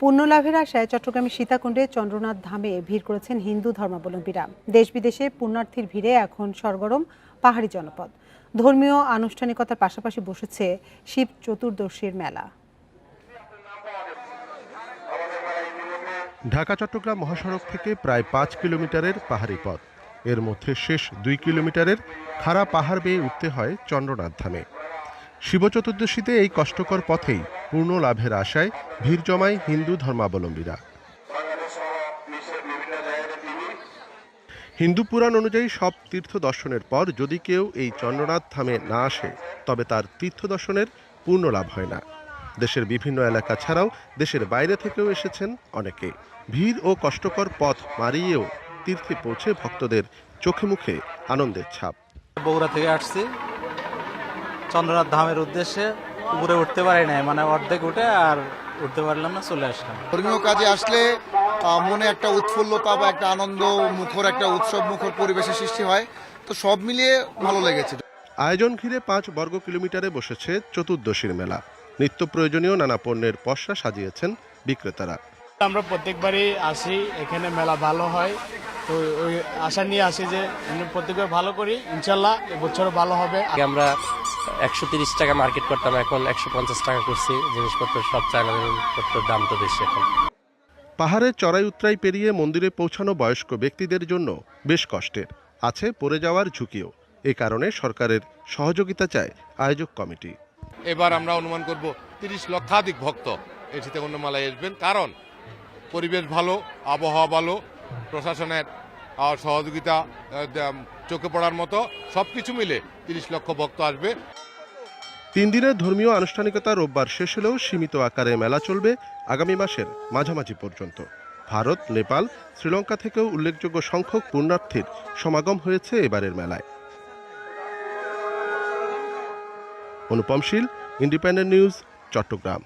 পুণ্যলাভের আশায় চট্টগ্রামের সীতাকুণ্ডে চন্দ্রনাথ ধামে ভিড় করেছেন হিন্দু ধর্মাবলম্বীরা। দেশ বিদেশে পুণ্যার্থীর ভিড়ে এখন সরগরম পাহাড়ি জনপদ। ধর্মীয় আনুষ্ঠানিকতার পাশাপাশি বসেছে শিব চতুর্দশীর মেলা। ঢাকা, চট্টগ্রাম মহাসড়ক থেকে প্রায় পাঁচ কিলোমিটারের পাহাড়ি পথ। এর মধ্যে শেষ দুই কিলোমিটারের খাড়া পাহাড় বেয়ে উঠতে হয় চন্দ্রনাথ ধামে। শিব চতুর্দশীতে এই কষ্টকর পথেই পূর্ণ লাভের আশায় ভিড় জমায় হিন্দু ধর্মাবলম্বীরা। হিন্দু পুরাণ অনুযায়ী সব তীর্থ দর্শনের পর যদি কেউ এই চন্দ্রনাথ ধামে না আসে, তবে তার তীর্থ দর্শনের পূর্ণ লাভ হয় না। দেশের বিভিন্ন এলাকা ছাড়াও দেশের বাইরে থেকেও এসেছেন অনেকে। ভিড় ও কষ্টকর পথ মারিয়েও তীর্থে পৌঁছে ভক্তদের চোখে মুখে আনন্দের ছাপ। বগুড়া থেকে আসছি। চন্দ্রনাথ ধামের উদ্দেশ্যে উপরে উঠতে পারি নাই মানে অর্ধেক উঠে আর উঠতে পারলাম না চলে আসলাম। ধর্মীয় কাজে আসলে মনে একটা উৎফুল্লতা বা একটা আনন্দ মুখর একটা উৎসব মুখর পরিবেশের সৃষ্টি হয়। তো সব মিলিয়ে ভালো লেগেছে। আয়োজন ঘিরে পাঁচ বর্গ কিলোমিটারে বসেছে চতুর্দশীর মেলা। নিত্য প্রয়োজনীয় নানা পণ্যের পসরা সাজিয়েছেন বিক্রেতারা। আমরা প্রত্যেকবারই আসি এখানে মেলা ভালো হয়। তো ওই আশা নিয়ে আসি যে প্রত্যেকবার ভালো করি ইনশাল্লাহ এবছরও ভালো হবে। আমরা একশো তিরিশ টাকা মার্কেট করতাম এখন একশো পঞ্চাশ টাকা করছি জিনিসপত্র সব চায়না জিনিসপত্রের দাম তো বেশি এখন। পাহাড়ের চড়াই উতরাই পেরিয়ে মন্দিরে পৌঁছানো বয়স্ক ব্যক্তিদের জন্য বেশ কষ্টের আছে পড়ে যাওয়ার ঝুঁকিও। এ কারণে সরকারের সহযোগিতা চায় আয়োজক কমিটি। এবার আমরা অনুমান করব তিরিশ লক্ষাধিক ভক্ত এই সীতাকুণ্ডমালায় আসবেন। কারণ পরিবেশ ভালো আবহাওয়া ভালো প্রশাসনের আহ, সহযোগিতা চোখে পড়ার মতো সব কিছু মিলে তিরিশ লক্ষ ভক্ত আসবে। তিন দিনের ধর্মীয় আনুষ্ঠানিকতা রোববার শেষ হলেও সীমিত আকারে মেলা চলবে আগামী মাসের মাঝামাঝি পর্যন্ত। ভারত নেপাল শ্রীলঙ্কা থেকেও উল্লেখযোগ্য সংখ্যক পুণ্যার্থীর সমাগম হয়েছে এবারের মেলায়। Anupam Shil independent news Chattogram.